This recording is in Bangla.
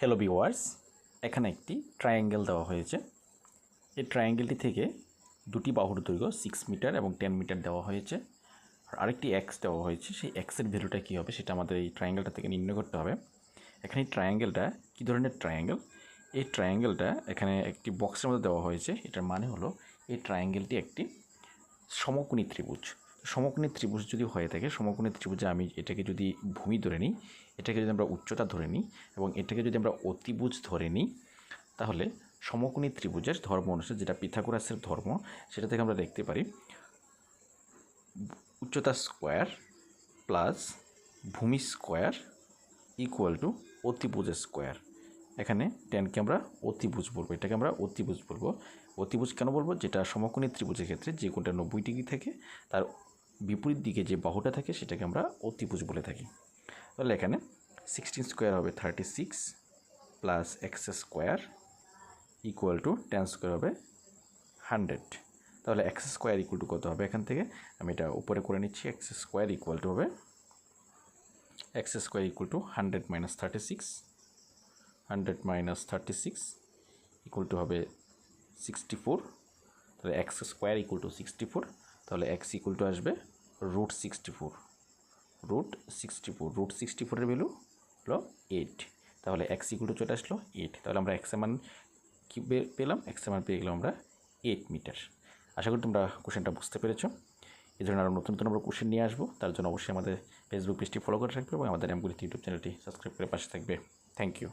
হ্যালো ভিওয়ার্স এখানে একটি ট্রায়াঙ্গেল দেওয়া হয়েছে। এই ট্রায়াঙ্গেলটি থেকে দুটি বাহুর দৈর্ঘ্য সিক্স মিটার এবং টেন মিটার দেওয়া হয়েছে। আর আরেকটি এক্স দেওয়া হয়েছে। সেই এক্সের ভ্যালুটা কী হবে সেটা আমাদের এই ট্রায়াঙ্গেলটা থেকে নির্ণয় করতে হবে। এখানে এই ট্রায়াঙ্গেলটা কী ধরনের ট্রায়াঙ্গেল এই ট্রায়াঙ্গেলটা এখানে একটি বক্সের মধ্যে দেওয়া হয়েছে। এটার মানে হলো এই ট্রায়াঙ্গেলটি একটি সমকোণী ত্রিভুজ। সমকোণী ত্রিভুজ যদি হয়ে থাকে, সমকোণী ত্রিভুজে আমি এটাকে যদি ভূমি ধরে নিই, এটাকে যদি আমরা উচ্চতা ধরে নিই এবং এটাকে যদি আমরা অতিভুজ ধরে নিই, তাহলে সমকোণী ত্রিভুজের ধর্ম অনুসারে যেটা পিথাগোরাসের ধর্ম, সেটা থেকে আমরা দেখতে পারি উচ্চতা স্কোয়ার প্লাস ভূমি স্কোয়ার ইকুয়াল টু অতিভুজ স্কোয়ার। এখানে টেনকে আমরা অতিভুজ বলব। এটাকে আমরা অতিভুজ বলব। অতিভুজ কেন বলব? যেটা সমকোণী ত্রিভুজের ক্ষেত্রে যে কোনটা নব্বই ডিগ্রি থাকে, তার বিপরীত দিকে যে বাহুটা থাকে, সেটাকে আমরা অতিভুজ বলে থাকি। তাহলে এখানে সিক্সটিন স্কোয়ার হবে thirty six plus x square equal to ten square হবে হান্ড্রেড তাহলে এক্স স্কোয়ার ইকুয়াল টু কত হবে এখান থেকে? আমি এটা উপরে করে নিচ্ছি। এক্স স্কোয়ার ইকুয়াল টু হবে x square equal to hundred minus thirty six hundred minus thirty six equal to হবে সিক্সটি ফোর। তাহলে x square equal to sixty four. তাহলে এক্স ইকুয়াল টু আসবে root sixty four. Root sixty four. Root sixty ফোরের ভ্যালু হলো এইট। তাহলে এক্স ইকুয়াল টু চলে আসলো এইট। তাহলে আমরা এক্স মান কী পেলাম? এক্স মান পেয়ে গেলাম আমরা এইট মিটার। আশা করি তোমরা কোশ্চেনটা বুঝতে পেরেছ। এই ধরনের আরও নতুন নতুন আমরা কোশ্চেন নিয়ে আসব। তার জন্য অবশ্যই আমাদের ফেসবুক পেজটি ফলো করে রাখবে এবং আমাদের অ্যামগুলি ইউটিউব চ্যানেলটি সাবস্ক্রাইব করে পাশে থাকবে। Thank you